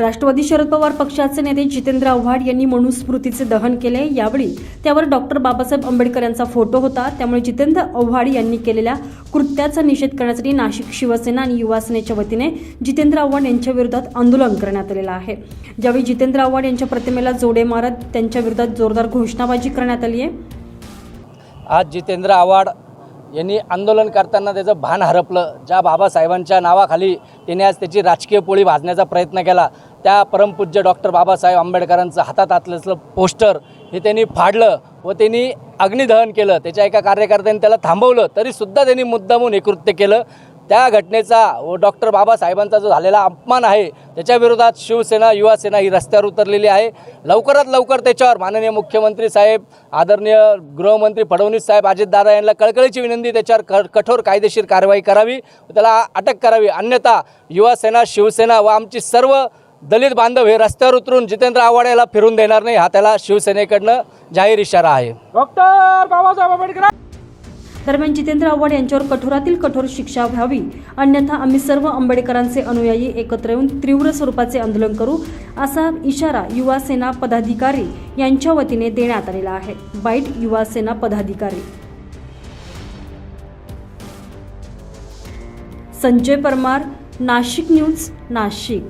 राष्ट्रवादी शरद पवार पक्षाचे नेते जितेंद्र आव्हाड यांनी मनुस्मृतीचे दहन केले. यावेळी त्यावर डॉक्टर बाबासाहेब आंबेडकर यांचा फोटो होता. त्यामुळे जितेंद्र आव्हाड यांनी केलेल्या कृत्याचा निषेध करण्यासाठी नाशिक शिवसेना आणि युवा सेनेच्या वतीने जितेंद्र आव्हाड यांच्या विरोधात आंदोलन करण्यात आलेलं आहे. ज्यावेळी जितेंद्र आव्हाड यांच्या प्रतिमेला जोडे मारत त्यांच्या विरोधात जोरदार घोषणाबाजी करण्यात आली आहे. आज जितेंद्र आव्हाड यांनी आंदोलन करताना त्याचं भान हरपलं. ज्या बाबासाहेबांच्या नावाखाली त्याने आज त्याची राजकीय पोळी भाजण्याचा प्रयत्न केला. त्या परमपूज्य डॉक्टर बाबासाहेब आंबेडकरांचं हातात असलेलं पोस्टर हे त्यांनी फाडलं व त्यांनी अग्निदहन केलं. त्याच्या एका कार्यकर्त्यांनी त्याला थांबवलं. तरीसुद्धा त्यांनी मुद्दामून हे कृत्य केलं. त्या घटनेचा व डॉक्टर बाबासाहेबांचा जो झालेला अपमान आहे त्याच्याविरोधात शिवसेना युवासेना ही रस्त्यावर उतरलेली आहे. लवकरात लवकर त्याच्यावर माननीय मुख्यमंत्री साहेब आदरणीय गृहमंत्री फडणवीस साहेब अजितदादा यांना कळकळीची विनंती त्याच्यावर क कठोर कायदेशीर कारवाई करावी. त्याला अटक करावी. अन्यथा युवासेना शिवसेना व आमची सर्व दलित बांधव हे रस्त्यावर उतरून जितेंद्र आव्हाड याला फिरून देणार नाही हा त्याला शिवसेनेकडनं जाहीर इशारा आहे. दरम्यान जितेंद्र आव्हाड यांच्यावर कठोरातील कठोर शिक्षा व्हावी. अन्यथा आम्ही सर्व आंबेडकरांचे अनुयायी एकत्र येऊन तीव्र स्वरूपाचे आंदोलन करू असा इशारा युवा सेना पदाधिकारी यांच्या वतीने देण्यात आलेला आहे. बाईट युवा सेना पदाधिकारी. संजय परमार नाशिक न्यूज नाशिक.